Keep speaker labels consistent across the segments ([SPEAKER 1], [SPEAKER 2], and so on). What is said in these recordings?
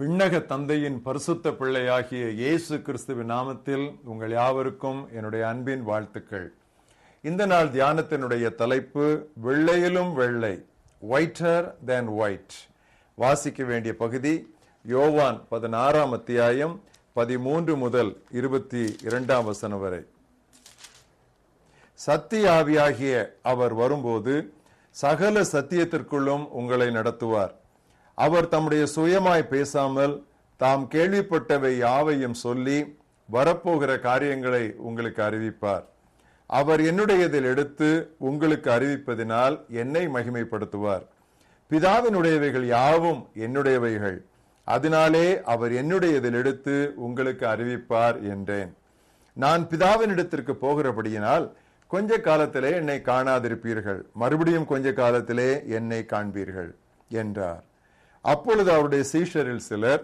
[SPEAKER 1] விண்ணக தந்தையின் பரிசுத்த பிள்ளையாகிய இயேசு கிறிஸ்துவின் நாமத்தில் உங்கள் யாவருக்கும் என்னுடைய அன்பின் வாழ்த்துக்கள். இந்த நாள் தியானத்தினுடைய தலைப்பு வெள்ளையிலும் வெள்ளை ஒயிட்டர் தேன் ஒயிட் வாசிக்க வேண்டிய பகுதி யோவான் பதினாறாம் அத்தியாயம் பதிமூன்று முதல் இருபத்தி இரண்டாம் வசனம் வரை. சத்திய ஆவியாகிய அவர் வரும்போது சகல சத்தியத்திற்குள்ளும் உங்களை நடத்துவார். அவர் தம்முடைய சுயமாய் பேசாமல் தாம் கேள்விப்பட்டவை யாவையும் சொல்லி வரப்போகிற காரியங்களை உங்களுக்கு அறிவிப்பார். அவர் என்னுடையதில் எடுத்து உங்களுக்கு அறிவிப்பதினால் என்னை மகிமைப்படுத்துவார். பிதாவினுடையவைகள் யாவும் என்னுடையவைகள். அதனாலே அவர் என்னுடையதில் எடுத்து உங்களுக்கு அறிவிப்பார் என்றேன். நான் பிதாவினிடத்திற்கு போகிறபடியினால் கொஞ்ச காலத்திலே என்னை காணாதிருப்பீர்கள். மறுபடியும் கொஞ்ச காலத்திலே என்னை காண்பீர்கள் என்றார். அப்பொழுது அவருடைய சீஷரில் சிலர்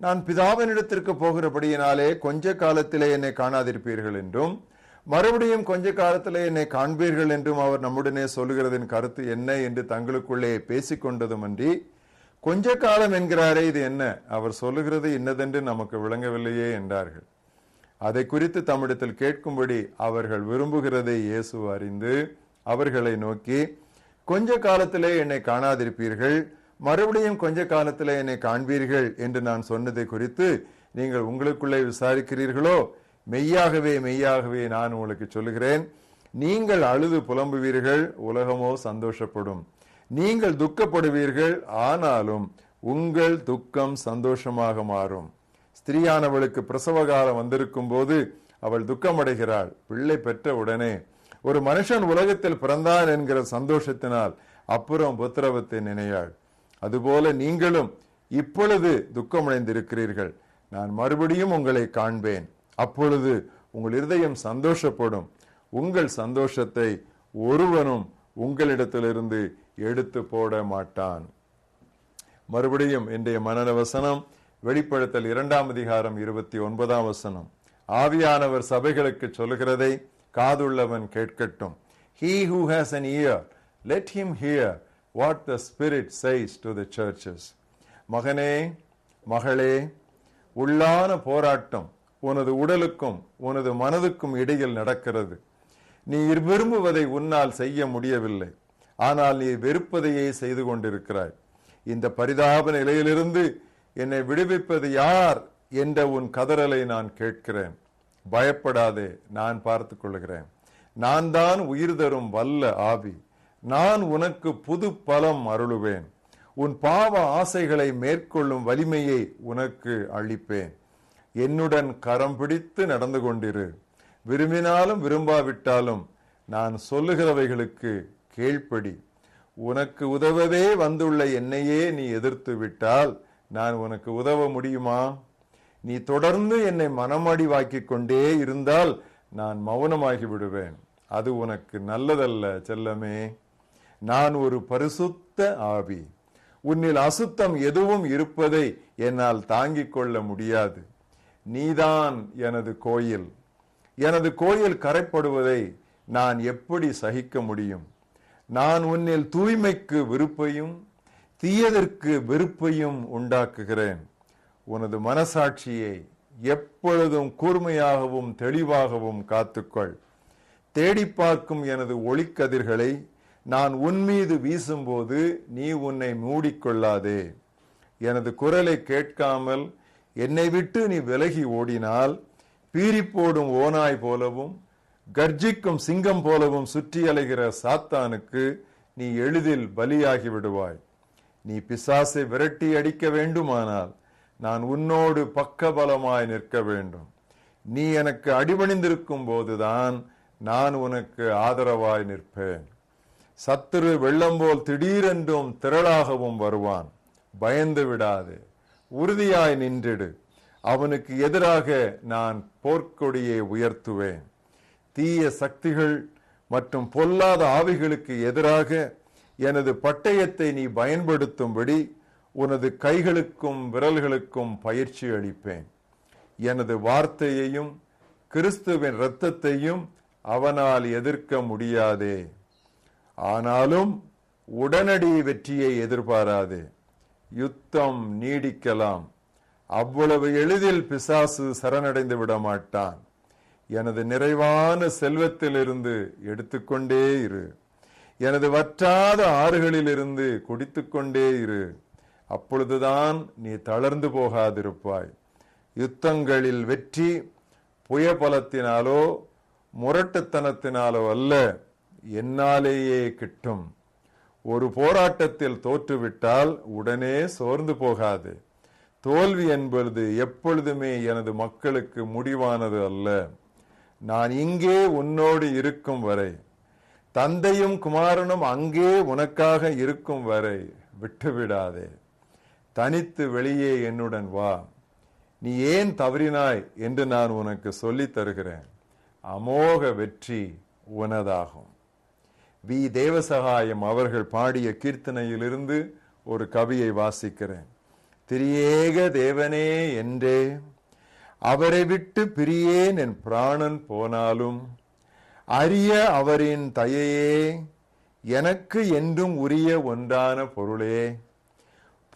[SPEAKER 1] நான் பிதாவினிடத்திற்கு போகிறபடியினாலே கொஞ்ச காலத்திலே என்னை காணாதிருப்பீர்கள் என்றும் மறுபடியும் கொஞ்ச காலத்திலே என்னை காண்பீர்கள் என்றும் அவர் நம்முடனே சொல்லுகிறதின் கருத்து என்ன? என்று தங்களுக்குள்ளே பேசிக்கொண்டதுமன்றி கொஞ்ச காலம் என்கிறாரே இது என்ன? அவர் சொல்லுகிறது இன்னதென்று நமக்கு விளங்கவில்லையே என்றார்கள். அதை குறித்து தம்மிடத்தில் கேட்கும்படி அவர்கள் விரும்புகிறதை இயேசு அறிந்து அவர்களை நோக்கி கொஞ்ச காலத்திலே என்னை காணாதிருப்பீர்கள் மறுபடியும் கொஞ்ச காலத்தில் என்னை காண்பீர்கள் என்று நான் சொன்னதை குறித்து நீங்கள் உங்களுக்குள்ளே விசாரிக்கிறீர்களோ? மெய்யாகவே மெய்யாகவே நான் உங்களுக்கு சொல்லுகிறேன். நீங்கள் அழுது புலம்புவீர்கள் உலகமோ சந்தோஷப்படும். நீங்கள் துக்கப்படுவீர்கள் ஆனாலும் உங்கள் துக்கம் சந்தோஷமாக மாறும். ஸ்திரீயானவளுக்கு பிரசவ காலம் வந்திருக்கும் போது அவள் துக்கமடைகிறாள். பிள்ளை பெற்ற உடனே ஒரு மனுஷன் உலகத்தில் பிறந்தான் என்கிற சந்தோஷத்தினால் அப்புறம் புத்திரவத்தை நினையாள். அதுபோல நீங்களும் இப்பொழுது துக்கமடைந்திருக்கிறீர்கள். நான் மறுபடியும் உங்களை காண்பேன். அப்பொழுது உங்கள் இருதயம் சந்தோஷப்படும். உங்கள் சந்தோஷத்தை ஒருவனும் உங்களிடத்திலிருந்து எடுத்து போட மாட்டான். மறுபடியும் இன்றைய மனன வசனம் வெளிப்படுத்தல் இரண்டாம் அதிகாரம் இருபத்தி ஒன்பதாம் வசனம். ஆவியானவர் சபைகளுக்கு சொல்லுகிறதை காதுள்ளவன் கேட்கட்டும். He who has an ear let him hear what the spirit says to the churches மகனே மகளே உள்ளான போராட்டம் உனது உடலுக்கும் உனது மனதுக்கும் இடையில் நடக்கிறது. நீ விரும்புவதை உன்னால் செய்ய முடியவில்லை. ஆனால் நீ வெறுப்பதையே செய்து கொண்டிருக்கிறாய். இந்த பரிதாப நிலையிலிருந்து என்னை விடுவிப்பது யார் என்ற உன் கதறலை நான் கேட்கிறேன். பயப்படாதே நான் பார்த்து கொள்கிறேன். நான் தான் உயிர் தரும் வல்ல ஆவி. நான் உனக்கு புது பலம் அருளுவேன். உன் பாவ ஆசைகளை மேற்கொள்ளும் வலிமையை உனக்கு அளிப்பேன். என்னுடன் கரம் பிடித்து நடந்து கொண்டிரு. விரும்பினாலும் விரும்பாவிட்டாலும் நான் சொல்லுகிறவைகளுக்கு கீழ்ப்படி உனக்கு உதவவே வந்துள்ள என்னையே நீ எதிர்த்து விட்டால் நான் உனக்கு உதவ முடியுமா? நீ தொடர்ந்து என்னை மனமடிவாக்கிக் கொண்டே இருந்தால் நான் மௌனமாகி விடுவேன். அது உனக்கு நல்லதல்ல செல்லமே. நான் ஒரு பரிசுத்த ஆவி. உன்னில் அசுத்தம் எதுவும் இருப்பதை என்னால் தாங்கிக் கொள்ள முடியாது. நீதான் எனது கோயில். எனது கோயில் கரைப்படுவதை நான் எப்படி சகிக்க முடியும்? நான் உன்னில் தூய்மைக்கு விருப்பையும் தீயதற்கு வெறுப்பையும் உண்டாக்குகிறேன். உனது மனசாட்சியை எப்பொழுதும் கூர்மையாகவும் தெளிவாகவும் காத்துக்கொள். தேடி பார்க்கும் எனது ஒளிக்கதிர்களை நான் உன்மீது வீசும்போது நீ உன்னை மூடிக்கொள்ளாதே. எனது குரலை கேட்காமல் என்னை விட்டு நீ விலகி ஓடினால் பீரிப்போடும் ஓனாய் போலவும் கர்ஜிக்கும் சிங்கம் போலவும் சுற்றி அலைகிற சாத்தானுக்கு நீ எளிதில் பலியாகி விடுவாய். நீ பிசாசை விரட்டி அடிக்க வேண்டுமானால் நான் உன்னோடு பக்கபலமாய் நிற்க வேண்டும். நீ எனக்கு அடிபணிந்திருக்கும் போதுதான் நான் உனக்கு ஆதரவாய் நிற்பேன். சத்துரு வெள்ளம் போல் திடீரென்றும் திரளாகவும் வருவான். பயந்து விடாது. உறுதியாய் நின்றிடு. அவனுக்கு எதிராக நான் போர்க்கொடியை உயர்த்துவேன். தீய சக்திகள் மற்றும் பொல்லாத ஆவிகளுக்கு எதிராக எனது பட்டயத்தை நீ பயன்படுத்தும்படி உனது கைகளுக்கும் விரல்களுக்கும் பயிற்சி அளிப்பேன். எனது வார்த்தையையும் கிறிஸ்துவின் இரத்தத்தையும் அவனால் எதிர்க்க முடியாதே. ஆனாலும் உடனடி வெற்றியை எதிர்பாராது. யுத்தம் நீடிக்கலாம். அவ்வளவு எளிதில் பிசாசு சரணடைந்து விட மாட்டான். எனது நிறைவான செல்வத்திலிருந்து எடுத்துக்கொண்டே இரு. எனது வற்றாத ஆறுகளிலிருந்து குடித்துக்கொண்டே இரு. அப்பொழுதுதான் நீ தளர்ந்து போகாதிருப்பாய். யுத்தங்களில் வெற்றி புயபலத்தினாலோ முரட்டுத்தனத்தினாலோ அல்ல. என்னாலேயே கிட்டும். ஒரு போராட்டத்தில் தோற்றுவிட்டால் உடனே சோர்ந்து போகாது. தோல்வி என்பது எப்பொழுதுமே எனது மக்களுக்கு முடிவானது அல்ல. நான் இங்கே உன்னோடு இருக்கும் வரை தந்தையும் குமாரனும் அங்கே உனக்காக இருக்கும் வரை விட்டுவிடாதே. தனித்து வெளியே என்னுடன் வா. நீ ஏன் தவறினாய் என்று நான் உனக்கு சொல்லித் தருகிறேன். அமோக வெற்றி உனதாகும். வி தேவசகாயம் அவர்கள் பாடிய கீர்த்தனையிலிருந்து ஒரு கவியை வாசிக்கிறேன். திரியேக தேவனே என்றே அவரை விட்டு பிரியேன் என் பிராணன் போனாலும் அரிய அவரின் தயையே எனக்கு என்றும் உரிய ஒன்றான பொருளே.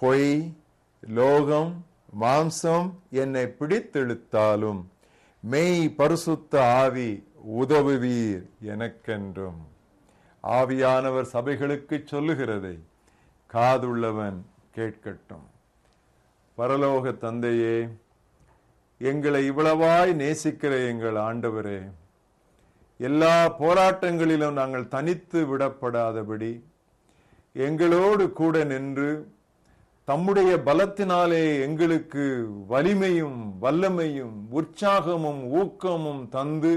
[SPEAKER 1] பொய் லோகம் மாம்சம் என்னை பிடித்தெழுத்தாலும் மெய் பரிசுத்த ஆவி உதவுவீர் எனக்கென்றும். ஆவியானவர் சபைகளுக்கு சொல்லுகிறதை காதுள்ளவன் கேட்கட்டும். பரலோக தந்தையே எங்களை இவ்வளவாய் நேசிக்கிற எங்கள் ஆண்டவரே எல்லா போராட்டங்களிலும் நாங்கள் தனித்து விடப்படாதபடி எங்களோடு கூட நின்று தம்முடைய பலத்தினாலே எங்களுக்கு வலிமையும் வல்லமையும் உற்சாகமும் ஊக்கமும் தந்து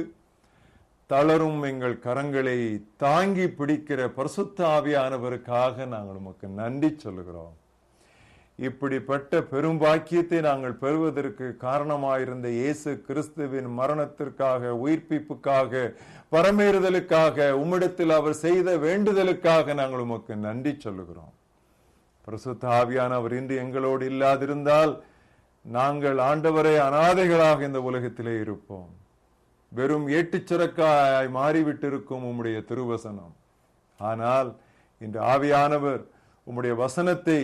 [SPEAKER 1] தளரும் எங்கள் கரங்களை தாங்கி பிடிக்கிற பரிசுத்த ஆவியானவருக்காக நாங்கள் உமக்கு நன்றி சொல்லுகிறோம். இப்படிப்பட்ட பெரும்பாக்கியத்தை நாங்கள் பெறுவதற்கு காரணமாயிருந்த இயேசு கிறிஸ்துவின் மரணத்திற்காக உயிர்ப்பிப்புக்காக பரமேறுதலுக்காக உம்மிடத்தில் அவர் செய்த வேண்டுதலுக்காக நாங்கள் உமக்கு நன்றி சொல்லுகிறோம். பிரசுத்த ஆவியானவர் இன்று எங்களோடு இல்லாதிருந்தால் நாங்கள் ஆண்டவரை அனாதைகளாக இந்த உலகத்திலே இருப்போம். வெறும் ஏட்டுச்சுரக்காய் மாறிவிட்டிருக்கும் உம்முடைய திருவசனம். ஆனால் இன்று ஆவியானவர் உம்முடைய வசனத்தை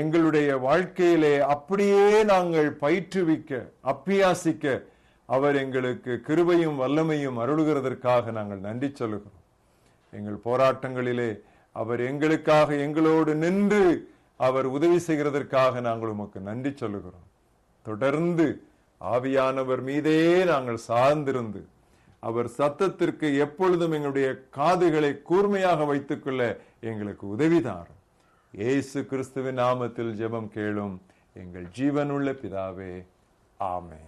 [SPEAKER 1] எங்களுடைய வாழ்க்கையிலே அப்படியே நாங்கள் பயிற்றுவிக்க அப்பியாசிக்க அவர் எங்களுக்கு கிருபையும் வல்லமையும் அருளுகிறதற்காக நாங்கள் நன்றி சொல்லுகிறோம். எங்கள் போராட்டங்களிலே அவர் எங்களுக்காக எங்களோடு நின்று அவர் உதவி செய்கிறதற்காக நாங்கள் உமக்கு நன்றி சொல்லுகிறோம். தொடர்ந்து ஆவியானவர் மீதே நாங்கள் சார்ந்திருந்து அவர் சத்தத்திற்கு எப்பொழுதும் எங்களுடைய காதுகளை கூர்மையாக வைத்துக்கொள்ள எங்களுக்கு உதவி தாரும் இயேசு கிறிஸ்துவின் நாமத்தில் ஜெபம் கேளும் எங்கள் ஜீவனுள்ள பிதாவே ஆமே